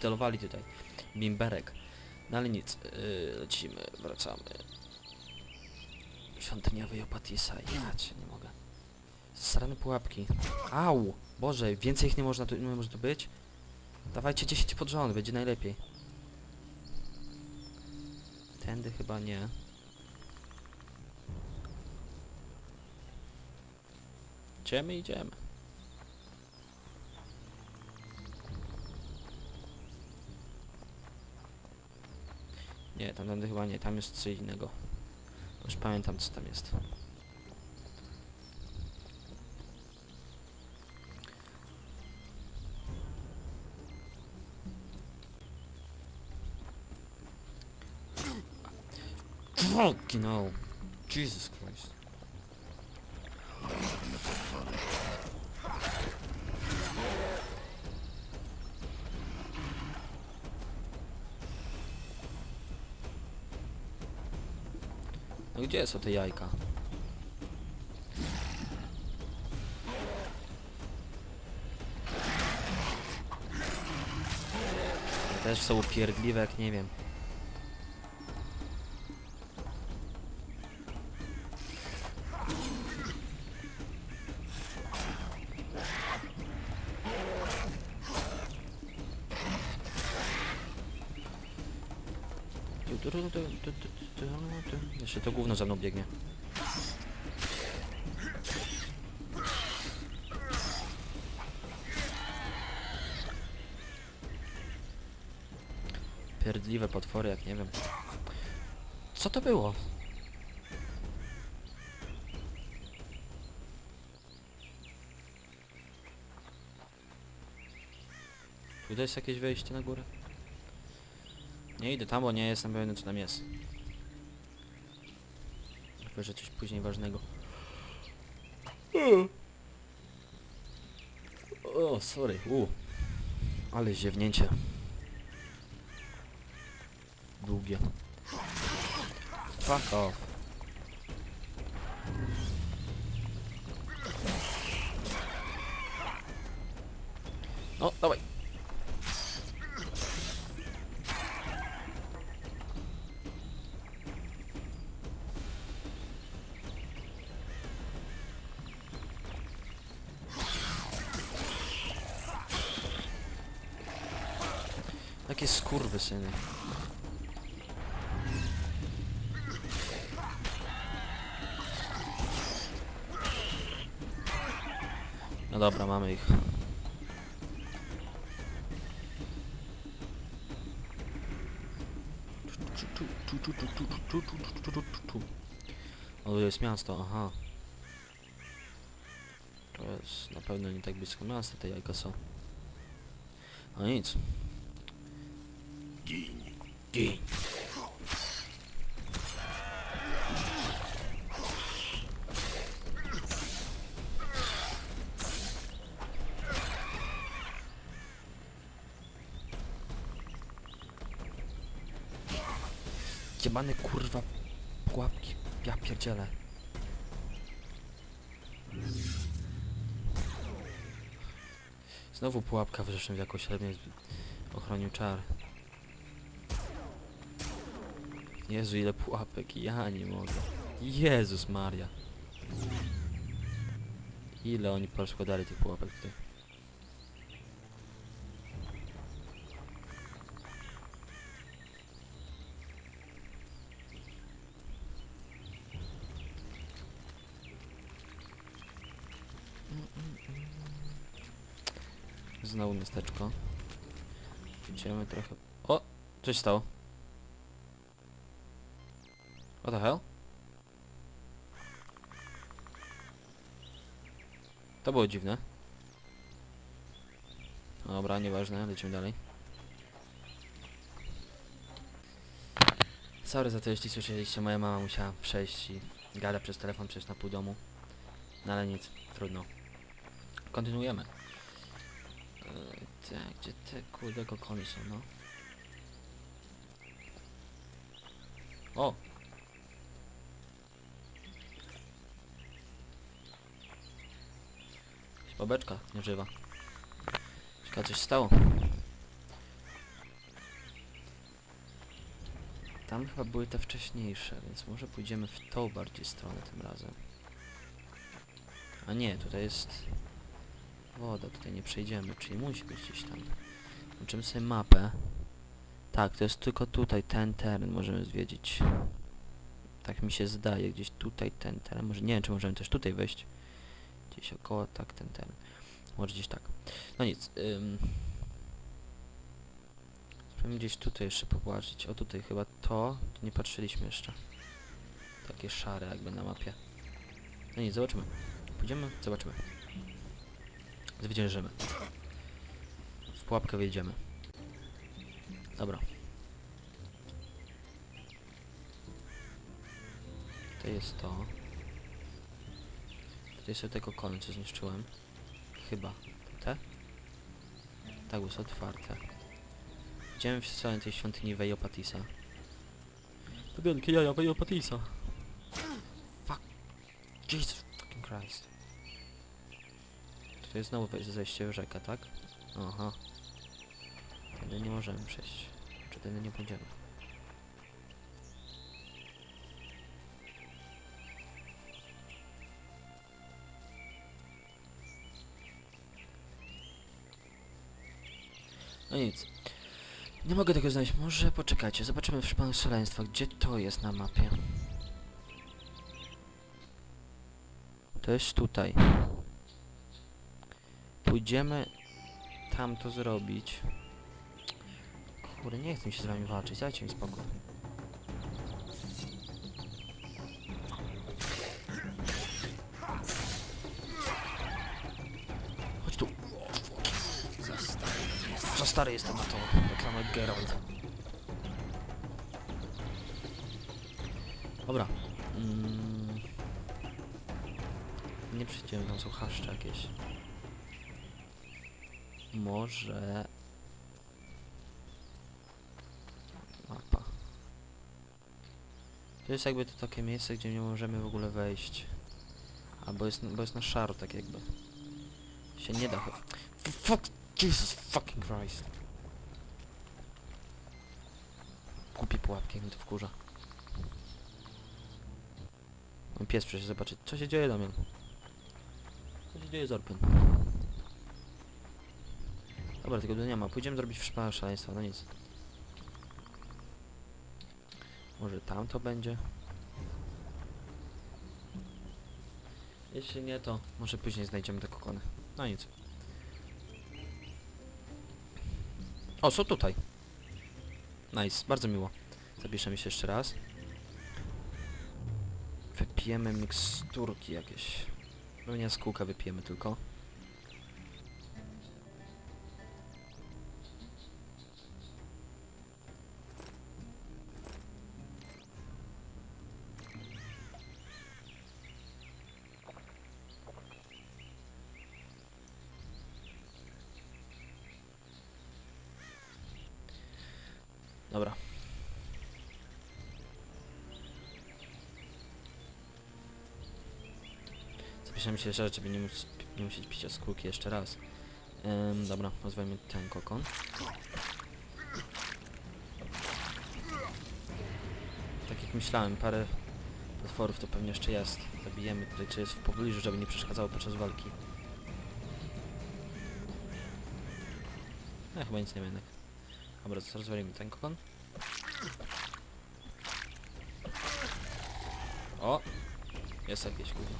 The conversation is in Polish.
celowali tutaj. Bimberek. No ale nic, yy, lecimy, wracamy. Świątynia Wyjopatisa, ja cię nie mogę. Strane pułapki. Au! Boże, więcej ich nie można tu, nie może tu być? Dawajcie 10 pod rząd, będzie najlepiej. Tędy chyba nie. Idziemy, idziemy. Nie, tamtędy chyba nie, tam jest coś innego. Już pamiętam co tam jest. Fucking hell. Jesus Christ. No gdzie są te jajka? Też są upierdliwe jak nie wiem. Jeszcze to gówno za mną biegnie. Pierdliwe potwory, jak nie wiem. Co to było? Tutaj jest jakieś wejście na górę? Nie idę tam, bo nie jestem pewien co tam jest. Chyba, że coś później ważnego. O, sorry, u. Ale ziewnięcie. Długie. Fuck off. No, dawaj. Jakie skurwysyny. No dobra, mamy ich. O, to jest miasto, aha. To jest na pewno nie tak blisko miasta, te jajka są. No nic. Gin. Gin. Jebane kurwa pułapki. Ja pierdzielę. Znowu pułapka w jakąś, ale mnie ochronił czar. Jezu, ile pułapek, ja nie mogę. Jezus Maria. Ile oni poskładali tych pułapek tutaj. Znowu miasteczko. Idziemy trochę... O! Coś stało. What the hell? To było dziwne. Dobra, nieważne, lecimy dalej. Sorry za to, jeśli słyszeliście, moja mama musiała przejść i gada przez telefon przejść na pół domu. No ale nic, trudno. Kontynuujemy. Yy, te, gdzie te kurde kokony są, no? O! Babeczka nieżywa. Ciekawe coś stało. Tam chyba były te wcześniejsze, więc może pójdziemy w tą bardziej stronę tym razem. A nie, tutaj jest woda, tutaj nie przejdziemy, czyli musi być gdzieś tam. Zobaczymy sobie mapę. Tak, to jest tylko tutaj ten teren możemy zwiedzić. Tak mi się zdaje, gdzieś tutaj ten teren. Może nie wiem, czy możemy też tutaj wejść. Gdzieś około, tak, ten teren. Może gdzieś tak. No nic. Ym. Spróbujmy gdzieś tutaj jeszcze popatrzeć. O tutaj chyba to. Tu nie patrzyliśmy jeszcze. Takie szare jakby na mapie. No nic, zobaczymy. Pójdziemy, zobaczymy. Zwyciężymy. W pułapkę wejdziemy. Dobra. To jest to. Tutaj są te kokony, co zniszczyłem. Chyba. Te? Tak, są otwarte. Idziemy w stronę tej świątyni Vejopatisa. Wielkie jaja Vejopatisa. Fuck. Jesus fucking Christ. Tutaj znowu zejście w rzekę, tak? Aha. Tędy nie możemy przejść. Czy tędy nie pójdziemy? No nic. Nie mogę tego znaleźć. Może poczekajcie, zobaczymy w szpanu szaleństwa, gdzie to jest na mapie. To jest tutaj. Pójdziemy tam to zrobić. Kurde, nie chcę mi się z wami walczyć, dajcie mi spokój. Za stary jestem na to, tak samo jak Geralt. Dobra. Mm. Nie przyjdziemy, tam są chaszcze jakieś. Może... Mapa. To jest jakby to takie miejsce, gdzie nie możemy w ogóle wejść. Albo jest, bo jest na szaro, tak jakby. Się nie da... F- Fuck! Jesus fucking Christ. Kupi pułapki, jak mi to wkurza. Mój pies przecież zobaczy, co się dzieje Damian. Co się dzieje z Orpem? Dobra, tego nie ma. Pójdziemy zrobić szaleństwa, no nic. Może tam to będzie? Jeśli nie, to może później znajdziemy te kokony. No nic. O, są tutaj. Nice, bardzo miło. Zapiszemy się jeszcze raz. Wypijemy miksturki jakieś. No nie z kółka wypijemy tylko. Dobra. Zapiszemy się jeszcze żeby nie, mus, nie musieć pić jaskółki jeszcze raz. Ym, dobra, nazwijmy ten kokon. Tak jak myślałem, parę potworów to pewnie jeszcze jest. Zabijemy tutaj, czy jest w pobliżu, żeby nie przeszkadzało podczas walki. No chyba nic nie będę. Dobra, to rozwalimy ten kokon. O! Jest jakieś kurwa.